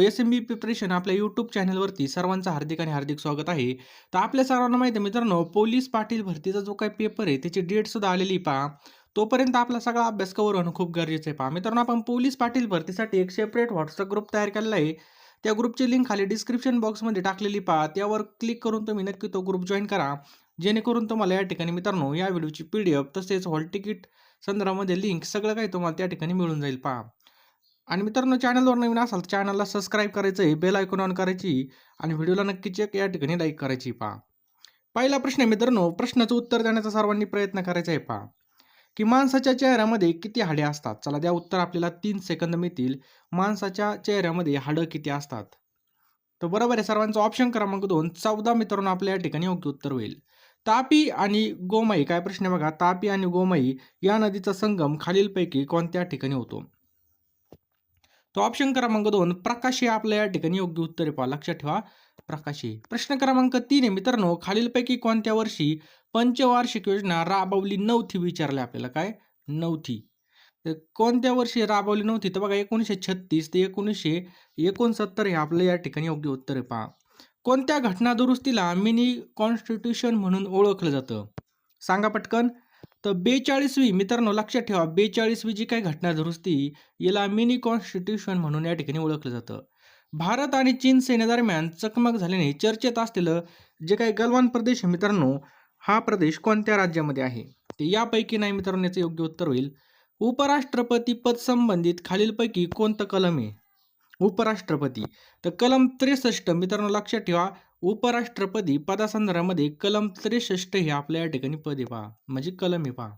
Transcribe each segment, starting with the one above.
S M B preparation आपल्या YouTube चॅनलवरती सर्वांचं हार्दिक आणि हार्दिक स्वागत आहे. तर आपल्या सर्वांना माहिती आहे मित्रांनो पोलीस पाटील भरतीचा जो काही पेपर आहे त्याची डेटसुद्धा आलेली पहा. तोपर्यंत आपला सगळा अभ्यास कवर होणं खूप गरजेचं आहे पहा. मित्रांनो आपण पोलीस पाटील भरतीसाठी एक सेपरेट व्हॉट्सअप ग्रुप तयार केलेला आहे. त्या ग्रुपची लिंक खाली डिस्क्रिप्शन बॉक्समध्ये टाकलेली पहा. त्यावर क्लिक करून तुम्ही नक्की तो ग्रुप जॉईन करा. जेणेकरून तुम्हाला या ठिकाणी मित्रांनो या व्हिडिओची पी डी एफ तसेच हॉल तिकीट संदर्भामध्ये लिंक सगळं काही तुम्हाला त्या ठिकाणी मिळून जाईल पहा. आणि मित्रांनो चॅनलवर नवीन असाल तर चॅनलला सबस्क्राईब करायचं आहे बेल ऐकून ऑन करायची आणि व्हिडिओला नक्कीच एक या ठिकाणी लाईक करायची पहा. पहिला प्रश्न आहे मित्रांनो प्रश्नाचं उत्तर देण्याचा सर्वांनी प्रयत्न करायचा आहे पहा. की माणसाच्या चेहऱ्यामध्ये किती हाडे असतात? चला द्या उत्तर आपल्याला तीन सेकंद मिळतील. माणसाच्या चेहऱ्यामध्ये हाडं किती असतात? तर बरोबर आहे सर्वांचा ऑप्शन क्रमांक दोन. चौदा मित्रांनो आपल्या या ठिकाणी योग्य उत्तर होईल. तापी आणि गोमाई काय प्रश्न आहे बघा? तापी आणि गोमाई या नदीचा संगम खालीलपैकी कोणत्या ठिकाणी होतो? तो ऑप्शन क्रमांक दोन प्रकाशी आपल्या या ठिकाणी योग्य उत्तर आहे पहा. लक्षात ठेवा. प्रकाशी. प्रश्न क्रमांक तीन आहे मित्रांनो खालीलपैकी कोणत्या वर्षी पंचवार्षिक योजना राबवली नव्हती विचारले आपल्याला काय? नव्हती. तर कोणत्या वर्षी राबवली नव्हती? तर बघा एकोणीसशे छत्तीस ते एकोणीसशे एकोणसत्तर हे आपलं या ठिकाणी योग्य उत्तर आहे पहा. कोणत्या घटना दुरुस्तीला मिनी कॉन्स्टिट्यूशन म्हणून ओळखलं जातं? सांगा पटकन. तर बेचाळीसवी मित्रांनो लक्षात ठेवा बेचाळीसवी जी काही घटना दुरुस्ती याला मिनी कॉन्स्टिट्यूशन म्हणून या ठिकाणी ओळखलं जातं. भारत आणि चीन सेनेदरम्यान चकमक झाल्याने चर्चेत असलेलं जे काही गलवान प्रदेश आहे मित्रांनो हा प्रदेश कोणत्या राज्यामध्ये आहे? ते यापैकी नाही मित्रांनो याचं योग्य उत्तर होईल. उपराष्ट्रपती पद संबंधित खालीलपैकी कोणतं कलम आहे? उपराष्ट्रपती. तर कलम त्रेसष्ट मित्रांनो लक्षात ठेवा उपराष्ट्रपती पदासंदर्भामध्ये कलम त्रेसष्ट हे आपल्या या ठिकाणी पदे पहा. म्हणजे कलम हे पहा.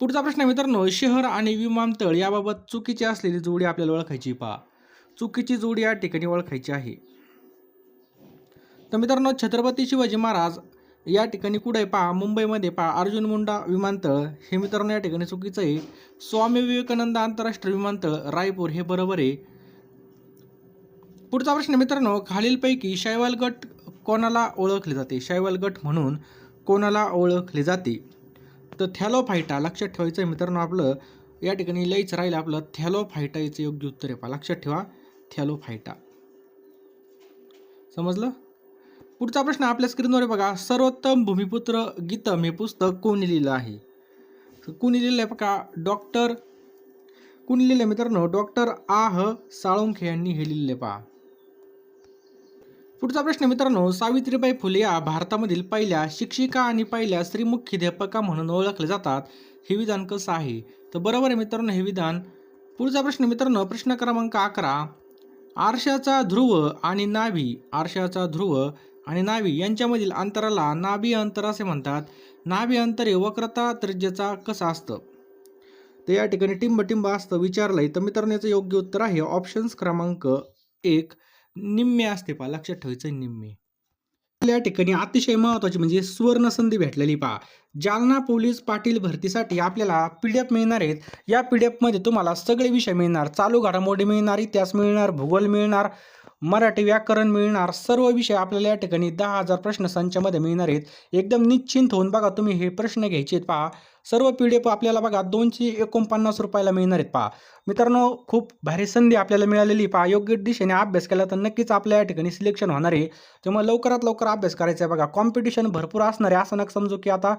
पुढचा प्रश्न मित्रांनो शहर आणि विमानतळ याबाबत चुकीची असलेली जोडी आपल्याला ओळखायची पहा. चुकीची जोडी या ठिकाणी ओळखायची आहे. तर मित्रांनो छत्रपती शिवाजी महाराज या ठिकाणी कुठे पहा? मुंबईमध्ये पहा. अर्जुन मुंडा विमानतळ हे मित्रांनो या ठिकाणी चुकीचं आहे. स्वामी विवेकानंद आंतरराष्ट्रीय विमानतळ रायपूर हे बरोबर आहे. पुढचा प्रश्न मित्रांनो खालीलपैकी शैवाल गट कोणाला ओळखले जाते? शैवाल गट म्हणून कोणाला ओळखले जाते? तर थॅलोफायटा लक्षात ठेवायचं आहे मित्रांनो आपलं. या ठिकाणी लईच राहील आपलं थॅलोफायटा याचं योग्य उत्तर आहे. पहा लक्षात ठेवा थॅलोफायटा समजलं? पुढचा प्रश्न आपल्या स्क्रीनवर बघा. सर्वोत्तम भूमिपुत्र गीतम हे पुस्तक कोणी लिहिलं आहे? कोणी लिहिलं आहे बघा डॉक्टर कोणी लिहिलं आहे मित्रांनो? डॉक्टर आह साळुंखे यांनी हे लिहिलेलं पहा. पुढचा प्रश्न मित्रांनो सावित्रीबाई फुले या भारतामधील पहिल्या शिक्षिका आणि पहिल्या स्त्री मुख्याध्यापका म्हणून ओळखले जातात. हे विधान कसं आहे? तर बरोबर आहे मित्रांनो हे विधान. पुढचा प्रश्न मित्रांनो प्रश्न क्रमांक अकरा. आरशाचा ध्रुव आणि नाभी आरशाचा ध्रुव आणि नाभी यांच्यामधील अंतराला नाभी अंतर असे म्हणतात. नाभी अंतर हे वक्रता त्रिज्याचा कसं असतं? तर या ठिकाणी टिंब टिंब असतं विचारलंय. तर मित्रांनो याचं योग्य उत्तर आहे ऑप्शन्स क्रमांक एक. निम्मे असते पहा लक्षात ठेवायचं निम्मे. या ठिकाणी अतिशय महत्त्वाची म्हणजे सुवर्ण संधी भेटलेली पहा. जालना पोलीस पाटील भरतीसाठी आपल्याला पी डी एफ मिळणार आहेत. या पी डी एफमध्ये तुम्हाला सगळे विषय मिळणार. चालू घडामोडी मिळणार इतिहास मिळणार भूगोल मिळणार मराठी व्याकरण मिळणार. सर्व विषय आपल्याला या ठिकाणी दहा हजार प्रश्न संचामध्ये मिळणार आहेत. एकदम निश्चिंत होऊन बघा तुम्ही हे प्रश्न घ्यायचे आहेत पहा. सर्व पी डी एफ आपल्याला बघा दोनशे एकोणपन्नास रुपयाला मिळणार आहेत पहा. मित्रांनो खूप भारी संधी आपल्याला मिळालेली पहा. योग्य दिशेने अभ्यास केला तर नक्कीच आपल्या या ठिकाणी सिलेक्शन होणार आहे. त्यामुळे लवकरात लवकर अभ्यास करायचा आहे बघा. कॉम्पिटिशन भरपूर असणार आहे. असं नका समजू की आता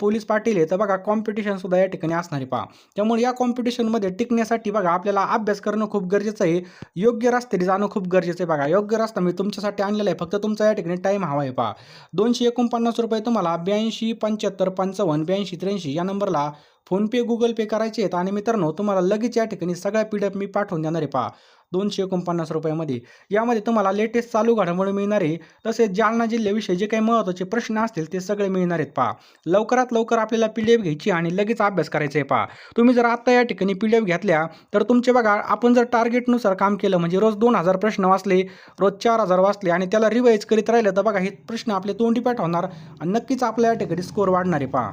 पोलीस पाटील आहे तर बघा कॉम्पिटिशनसुद्धा या ठिकाणी असणार आहे पहा. त्यामुळे या कॉम्पिटिशनमध्ये टिकण्यासाठी बघा आपल्याला अभ्यास करणं खूप गरजेचं आहे. योग्य रस्त्याने जाणं खूप गरजेचं आहे बघा. योग्य रस्ता मी तुमच्यासाठी आणलेला आहे. फक्त तुमचा या ठिकाणी टाईम हवा आहे पहा. दोनशे एकोणपन्नास रुपये तुम्हाला ब्याऐंशी पंच्याहत्तर पंचावन्न ब्याऐंशी त्र्याऐंशी या नंबरला फोनपे गुगल पे करायचे आहेत. आणि मित्रांनो तुम्हाला लगेच या ठिकाणी सगळ्या पी डी एफ मी पाठवून देणार आहे. पहा दोनशे एकोणपन्नास रुपयामध्ये. यामध्ये तुम्हाला लेटेस्ट चालू घडामोडी मिळणार आहे. तसेच जालना जिल्ह्याविषयी जे काही महत्त्वाचे प्रश्न असतील ते सगळे मिळणार आहेत. पहा लवकरात लवकर आपल्याला पी डी एफ घ्यायची आणि लगेच अभ्यास करायचा आहे. पहा तुम्ही जर आत्ता या ठिकाणी पी डी एफ घेतल्या तर तुमचे बघा आपण जर टार्गेटनुसार काम केलं म्हणजे रोज दोन हजार प्रश्न वाचले रोज चार हजार वाचले आणि त्याला रिवाईज करीत राहिलं तर बघा हे प्रश्न आपले तोंडी पाठ होणार आणि नक्कीच आपल्या या ठिकाणी स्कोर वाढणार आहे. पहा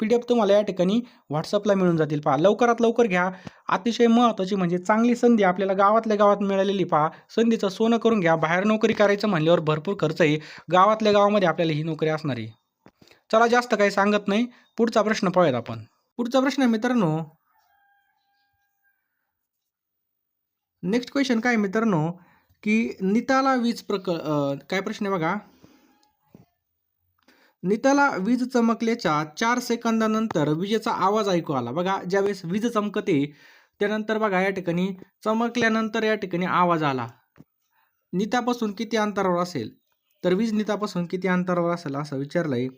पी डी एफ तुम्हाला या ठिकाणी व्हॉट्सअपला मिळून जातील. पहा लवकरात लवकर घ्या. अतिशय महत्त्वाची म्हणजे चांगली संधी आपल्याला गावातल्या गावात मिळालेली पहा. संधीचं सोनं करून घ्या. बाहेर नोकरी करायचं म्हणल्यावर भरपूर खर्च आहे गावातल्या गावामध्ये आपल्याला ही नोकरी असणार आहे. चला जास्त काही सांगत नाही. पुढचा प्रश्न पाहूयात आपण. पुढचा प्रश्न आहे मित्रांनो. नेक्स्ट क्वेश्चन काय मित्रांनो? की निताला वीज प्रक काय प्रश्न आहे बघा? नीताला वीज चमकल्याच्या चार सेकंदानंतर विजेचा आवाज ऐकू आला. बघा ज्यावेळेस वीज चमकते त्यानंतर बघा या ठिकाणी चमकल्यानंतर या ठिकाणी आवाज आला. नितापासून किती अंतरावर असेल? तर वीज नितापासून किती अंतरावर असेल असं विचारलंय.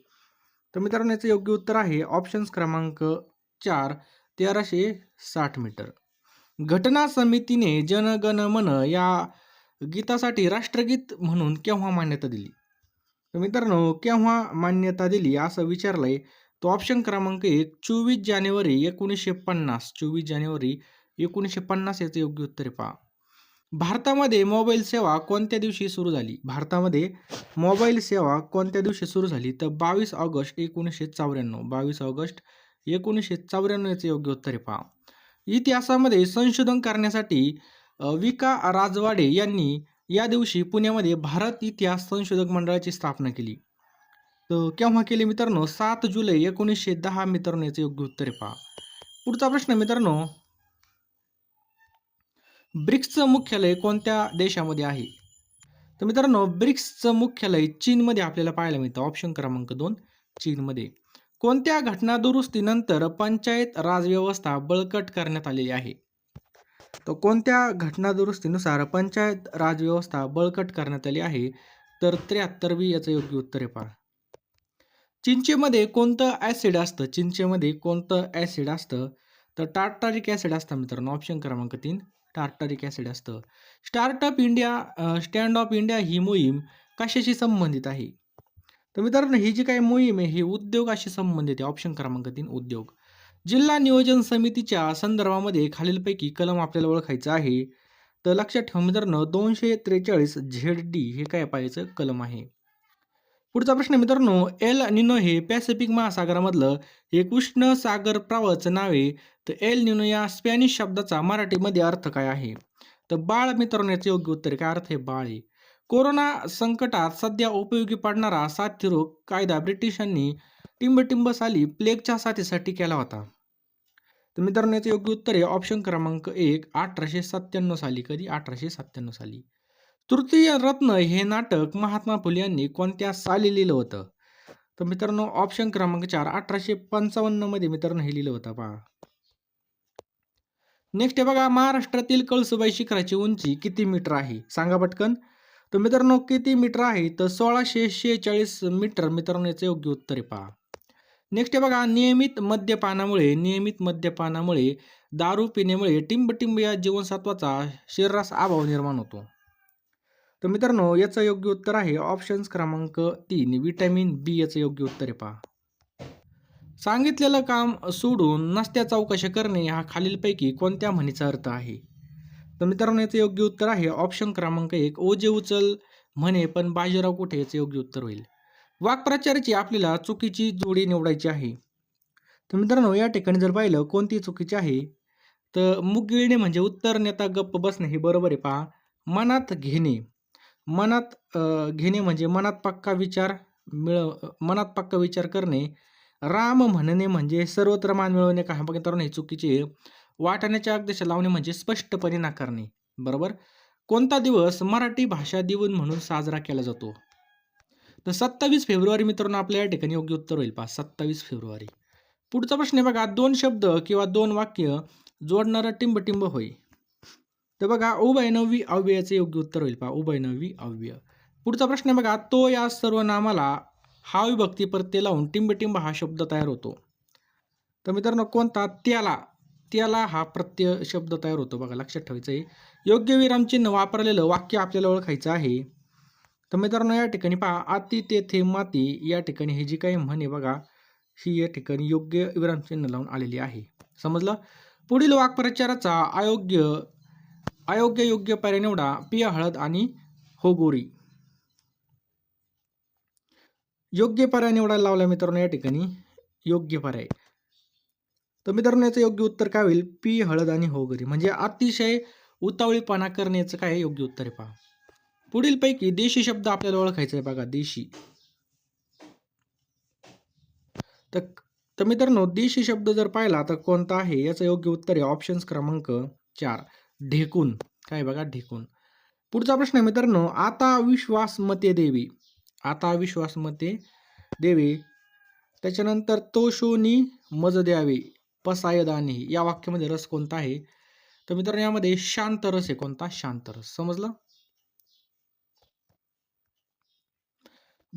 तर मित्रांनो याचं योग्य उत्तर आहे ऑप्शन्स क्रमांक चार तेराशे साठ मीटर. घटना समितीने जनगण मन या गीतासाठी राष्ट्रगीत म्हणून केव्हा मान्यता दिली? तर मित्रांनो केव्हा मान्यता दिली असं विचारलंय तो ऑप्शन क्रमांक एक चोवीस जानेवारी एकोणीसशे पन्नास. चोवीस जानेवारी एकोणीसशे पन्नास याचं योग्य उत्तर पहा. भारतामध्ये मोबाईल सेवा कोणत्या दिवशी सुरू झाली? भारतामध्ये मोबाईल सेवा कोणत्या दिवशी सुरू झाली? तर बावीस ऑगस्ट एकोणीसशे चौऱ्याण्णव. बावीस ऑगस्ट एकोणीसशे चौऱ्याण्णव याचं योग्य उत्तर आहे पहा. इतिहासामध्ये संशोधन करण्यासाठी विका राजवाडे यांनी या दिवशी पुण्यामध्ये भारत इतिहास संशोधक मंडळाची स्थापना केली. तर केव्हा केली मित्रांनो? सात जुलै एकोणीसशे दहा मित्रांनो याचं योग्य उत्तर पहा. पुढचा प्रश्न मित्रांनो. ब्रिक्सचं मुख्यालय कोणत्या देशामध्ये आहे? तर मित्रांनो ब्रिक्सचं मुख्यालय चीनमध्ये आपल्याला पाहायला मिळतं. ऑप्शन क्रमांक दोन चीनमध्ये. कोणत्या घटना दुरुस्तीनंतर पंचायत राजव्यवस्था बळकट करण्यात आलेली आहे? तर कोणत्या घटना दुरुस्तीनुसार पंचायत राज व्यवस्था बळकट करण्यात आली आहे? तर त्र्याहत्तरवी याचं योग्य उत्तर आहे पहा. चिंचेमध्ये कोणतं ॲसिड असतं? चिंचेमध्ये कोणतं ॲसिड असतं? तर टार्टारिक ॲसिड असतं मित्रांनो. ऑप्शन क्रमांक तीन टार्टारिक ॲसिड असतं. Startup India stand off India ही मोहीम कशाशी संबंधित आहे? तर मित्रांनो ही जी काही मोहीम आहे ही उद्योगाशी संबंधित आहे. ऑप्शन क्रमांक तीन उद्योग. जिल्हा नियोजन समितीच्या संदर्भामध्ये खालीलपैकी कलम आपल्याला ओळखायचं आहे. तर लक्षात ठेवा मित्रांनो दोनशे त्रेचाळीस झेड डी हे काय पाहायचं कलम आहे? पुढचा प्रश्न मित्रांनो एल निनो हे पॅसिफिक महासागरामधलं एक उष्ण सागर प्रवाहाचं नाव आहे. तर एल निनो या स्पॅनिश शब्दाचा मराठीमध्ये अर्थ काय आहे? तर बाळ मित्रांनो याचं योग्य उत्तर काय अर्थ आहे? बाळ आहे. कोरोना संकटात सध्या उपयोगी पडणारा साथीरोग कायदा ब्रिटिशांनी टिंबटिंब साली प्लेगच्या साथीसाठी केला होता. तर मित्रांनो याचं योग्य उत्तर आहे ऑप्शन क्रमांक एक अठराशे सत्त्याण्णव साली. कधी? अठराशे सत्त्याण्णव साली. तृतीय रत्न हे नाटक महात्मा फुले यांनी कोणत्या साली लिहिलं होतं? तर मित्रांनो ऑप्शन क्रमांक चार अठराशे पंचावन्नमध्ये मित्रांनो हे लिहिलं होतं पहा. नेक्स्ट आहे बघा महाराष्ट्रातील कळसुबाई शिखराची उंची किती मीटर आहे? सांगा पटकन. तर मित्रांनो किती मीटर आहे? तर सोळाशे शेहेचाळीस मीटर मित्रांनो याचं योग्य उत्तर आहे पहा. नेक्स्ट आहे बघा नियमित मद्यपानामुळे नियमित मद्यपानामुळे दारू पिण्यामुळे टिंबटिंब या जीवनसत्वाचा शरीरास अभाव निर्माण होतो. तर मित्रांनो याचं योग्य उत्तर आहे ऑप्शन्स क्रमांक तीन विटॅमिन बी याचं योग्य उत्तर आहे पहा. सांगितलेलं काम सोडून नसत्या चौकशा करणे हा खालीलपैकी कोणत्या म्हणीचा अर्थ आहे? तर मित्रांनो याचं योग्य उत्तर आहे ऑप्शन क्रमांक एक ओजे उचल म्हणे पण बाजीराव कुठे याचं योग्य उत्तर होईल? वाक्प्रचाराची आपल्याला चुकीची जोडी निवडायची आहे. तर मित्रांनो या ठिकाणी जर पाहिलं कोणती चुकीची आहे तर मुग गिळणे म्हणजे उत्तर नेता गप्प बसणे हे बरोबर आहे. पहा मनात घेणे. मनात घेणे म्हणजे मनात पक्का विचार मिळव मनात पक्का विचार करणे. राम म्हणणे म्हणजे सर्वत्र मान मिळवणे का? बघा तर हे चुकीचे वाटण्याच्या वाटाण्याच्या लावणे म्हणजे स्पष्टपणे नाकारणे. बरोबर? कोणता दिवस मराठी भाषा दिवन म्हणून साजरा केला जातो? तर सत्तावीस फेब्रुवारी मित्रांनो आपल्या या ठिकाणी योग्य उत्तर होईल पहा सत्तावीस फेब्रुवारी. पुढचा प्रश्न आहे बघा दोन शब्द किंवा दोन वाक्य जोडणारा टिंबटिंब होय. तर बघा उभयनवी अव्यय योग्य उत्तर होईल पहा उभयनवी अव्यय. पुढचा प्रश्न आहे बघा तो या सर्व नामाला हा विभक्ती प्रत्यय लावून टिंबटिंब हा शब्द तयार होतो. तर मित्रांनो कोणता? त्याला. त्याला हा प्रत्यय शब्द तयार होतो बघा लक्षात ठेवायचं आहे योग्य विरामचिन्ह वापरलेलं वाक्य आपल्याला ओळखायचं आहे. तर मित्रांनो या ठिकाणी पहा अति तेथे माती या ठिकाणी हे जी काही म्हणे बघा ही या ठिकाणी योग्य विरामचिन्ह लावून आलेली आहे. समजलं? पुढील वाक्प्रचाराचा अयोग्य अयोग्य योग्य पर्याय निवडा पिया हळद आणि हो गोरी योग्य पर्याय निवडायला लावला मित्रांनो या ठिकाणी योग्य पर्याय. तर मित्रांनो याचं योग्य उत्तर काय होईल? पी हळद आणि हो गोरी म्हणजे अतिशय उतावळीपणा करण्याचं काय योग्य उत्तर आहे पहा. पुढील पैकी देशी शब्द आपल्याला ओळखायचा आहे बघा देशी. तर तर मित्रांनो देशी शब्द जर पाहिला तर कोणता आहे? याचं योग्य उत्तर आहे ऑप्शन्स क्रमांक चार ढेकून. काय बघा ढेकून. पुढचा प्रश्न आहे मित्रांनो आता विश्वास मते देवी. आता विश्वास मते देवी. त्याच्यानंतर तो शोनी मज द्यावे पसायदानी. या वाक्यामध्ये रस कोणता आहे? तर मित्रांनो यामध्ये शांत रस आहे. कोणता? शांत रस. समजलं?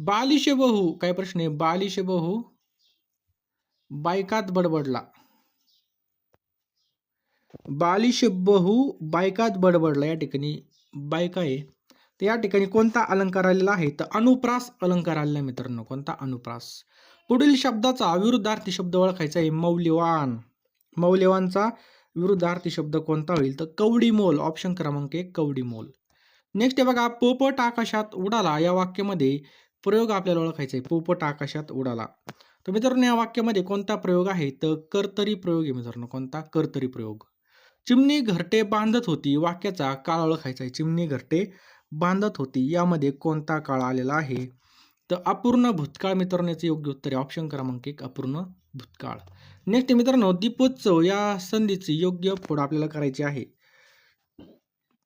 बालिशे बहू काय प्रश्न आहे? बालिशे बहू बायकात बडबडला. बालिश बहू बायकात बडबडला. या ठिकाणी बायका आहे. तर या ठिकाणी कोणता अलंकार आलेला आहे? तर अनुप्रास अलंकार आलेला मित्रांनो. कोणता? अनुप्रास. पुढील शब्दाचा विरुद्धार्थी शब्द ओळखायचा आहे मौल्यवान. मौल्यवानचा विरुद्धार्थी शब्द कोणता होईल? तर कवडी मोल. ऑप्शन क्रमांक एक कवडी मोल. नेक्स्ट आहे बघा पोपट आकाशात उडाला. या वाक्यामध्ये प्रयोग आपल्याला ओळखायचा आहे. पोपट आकाशात उडाला. तर मित्रांनो या वाक्यामध्ये कोणता प्रयोग आहे? तर कर्तरी प्रयोग आहे मित्रांनो. कोणता? कर्तरी प्रयोग. चिमणी घरटे बांधत होती वाक्याचा काळ ओळखायचा आहे. चिमणी घरटे बांधत होती यामध्ये कोणता काळ आलेला आहे? तर अपूर्ण भूतकाळ मित्रांनो याचं योग्य उत्तर आहे. ऑप्शन क्रमांक एक अपूर्ण भूतकाळ. नेक्स्ट मित्रांनो दीपोत्सव. या संधीची योग्य फोड आपल्याला करायची आहे.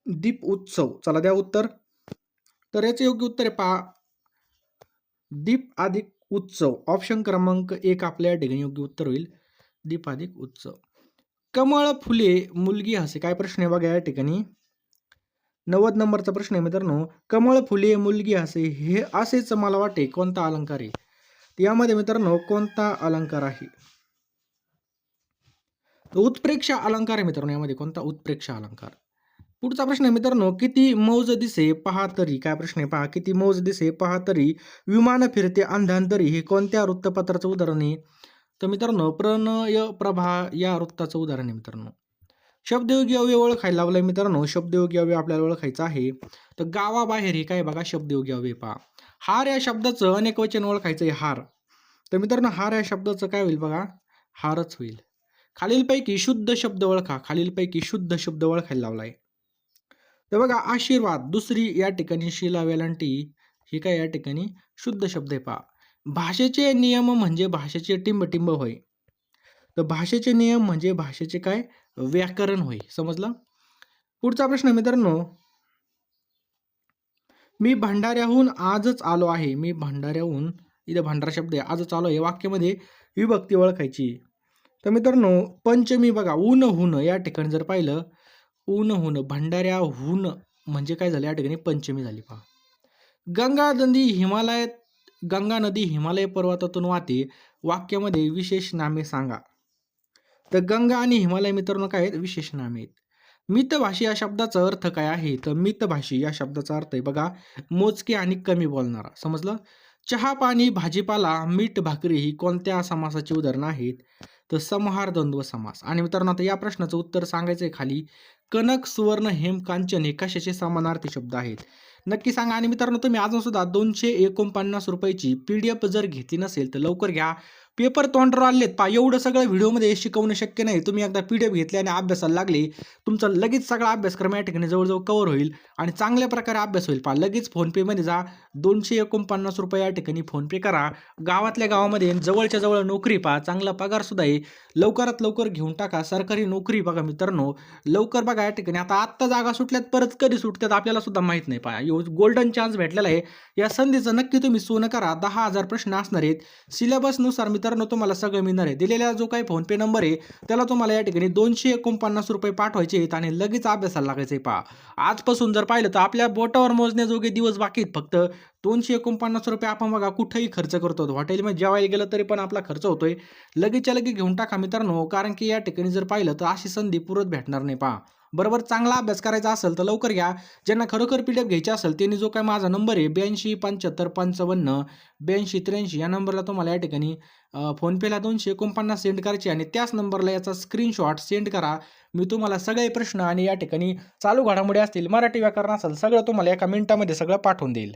दीप उत्सव. चला द्या उत्तर. तर याचं योग्य उत्तर आहे पा दीप अधिक उत्सव. ऑप्शन क्रमांक एक आपल्या या ठिकाणी योग्य उत्तर होईल. दीप अधिक उत्सव. कमळ फुले मुलगी हसे. काय प्रश्न आहे बघा या ठिकाणी? नव्वद नंबरचा प्रश्न आहे मित्रांनो. कमळ फुले मुलगी हसे. हे असेच मला वाटते कोणता अलंकार आहे? यामध्ये मित्रांनो कोणता अलंकार आहे? उत्प्रेक्षा अलंकार आहे मित्रांनो. यामध्ये कोणता उत्प्रेक्षा अलंकार? पुढचा प्रश्न आहे मित्रांनो किती मौज दिसे पहा तरी? काय प्रश्न आहे पहा किती मौज दिसे पहा तरी? विमान फिरते अंधांतरी हे कोणत्या वृत्तपत्राचं उदाहरण आहे? तर मित्रांनो प्रणय प्रभा या वृत्ताचं उदाहरण आहे मित्रांनो. शब्दयोगी अवयव ओळखायला लावलाय मित्रांनो शब्दयोगी अवयव आपल्याला ओळखायचं आहे. तर गावाबाहेर हे काय बघा शब्दयोगी अवयव पहा. हार या शब्दाचं अनेक वचन ओळखायचं आहे हार. तर मित्रांनो हार या शब्दाचं काय होईल बघा? हारच होईल. खालीलपैकी शुद्ध शब्द ओळखा खालीलपैकी शुद्ध शब्द ओळखायला लावलाय. तर बघा आशीर्वाद दुसरी या ठिकाणी शिला वेलांटी ही काय या ठिकाणी? शुद्ध शब्द आहे पहा. भाषेचे नियम म्हणजे भाषेचे टिंबटिंब होय. तर भाषेचे नियम म्हणजे भाषेचे काय? व्याकरण होय. समजलं? पुढचा प्रश्न मित्रांनो. मी भंडाऱ्याहून आजच आलो आहे. मी भंडाऱ्याहून इथे भंडारा शब्द आहे आजच आलो आहे. वाक्यामध्ये विभक्ती ओळखायची. तर मित्रांनो पंचमी बघा ऊन हुन या ठिकाणी जर पाहिलं ऊन हुन भंडाऱ्याहून म्हणजे काय झालं या ठिकाणी? पंचमी झाली पहा. गंगा नदी हिमालयात गंगा नदी हिमालय पर्वतातून वाहते. वाक्यामध्ये विशेष नामे सांगा. तर गंगा आणि हिमालय मित्रांनो काय आहेत? विशेष नामे आहेत. मितभाषी या शब्दाचा अर्थ काय आहे? तर मितभाषी या शब्दाचा अर्थ आहे बघा मोजके आणि कमी बोलणारा. समजलं? चहा पाणी भाजीपाला मीठ भाकरी ही कोणत्या समासाची उदाहरणं आहेत? तर समहार द्वंद्व समास. आणि मित्रांनो आता या प्रश्नाचं उत्तर सांगायचं आहे खाली. कनक सुवर्ण हेम कांचन हे कशाचे समानार्थी शब्द आहेत? नक्की सांगा. आणि मित्रांनो तुम्ही अजून सुद्धा दोनशे एकोणपन्नास रुपयाची पी डी एफ जर घेतली नसेल तर लवकर घ्या. पेपर तोंडावर आलेत. पा एवढं सगळं व्हिडिओमध्ये शिकवणं शक्य नाही. तुम्ही एकदा पी डी एफ घेतली आणि अभ्यासाला लागले तुमचा लगेच सगळा अभ्यासक्रम या ठिकाणी जवळजवळ कवर होईल आणि चांगल्या प्रकारे अभ्यास होईल. पा लगेच फोनपेमध्ये जा. दोनशे एकोणपन्नास रुपये या ठिकाणी फोनपे करा. गावातल्या गावामध्ये जवळच्या जवळ नोकरी पहा चांगला पगारसुद्धा आहे. लवकरात लवकर घेऊन टाका. सरकारी नोकरी बघा मित्रांनो. लवकर बघा या ठिकाणी. आता आत्ता जागा सुटल्यात परत कधी सुटतात आपल्याला सुद्धा माहीत नाही. पहा गोल्डन चान्स भेटलेला आहे. या संधीचं नक्की तुम्ही सोनं करा. दहा हजार प्रश्न असणार आहेत. सिलेबसनुसार मित्र मित्रांनो तुम्हाला सगळं मिळणार आहे. दिलेला जो काही फोनपे नंबर आहे त्याला तुम्हाला या ठिकाणी दोनशे एकोणपन्नास रुपये पाठवायचे आहेत आणि लगेच अभ्यासाला लागायचं आहे पहा. आजपासून जर पाहिलं तर आपल्या बोटावर मोजण्याजोगे दिवस बाकी आहेत फक्त. दोनशे एकोणपन्नास रुपये आपण बघा कुठेही खर्च करतो हॉटेलमध्ये जेवायला गेलं तरी पण आपला खर्च होतोय. लगेचच्या लगेच घेऊन टाका मित्रांनो कारण की या ठिकाणी जर पाहिलं तर अशी संधी पुरत भेटणार नाही पहा. बरोबर चांगला अभ्यास करायचा असेल तर लवकर घ्या. ज्यांना खरोखर पी डी एफ घ्यायची असेल त्यांनी जो काय माझा नंबर आहे ब्याऐंशी पंच्याहत्तर पंचावन्न ब्याऐंशी त्र्याऐंशी या नंबरला तुम्हाला या ठिकाणी फोनपेला दोनशे एकोणपन्नास सेंड करायचे आणि त्याच नंबरला याचा स्क्रीनशॉट सेंड करा. मी तुम्हाला सगळे प्रश्न आणि या ठिकाणी चालू घडामोडी असतील मराठी व्याकरण असेल सगळं तुम्हाला एका मिनिटामध्ये सगळं पाठवून देईल.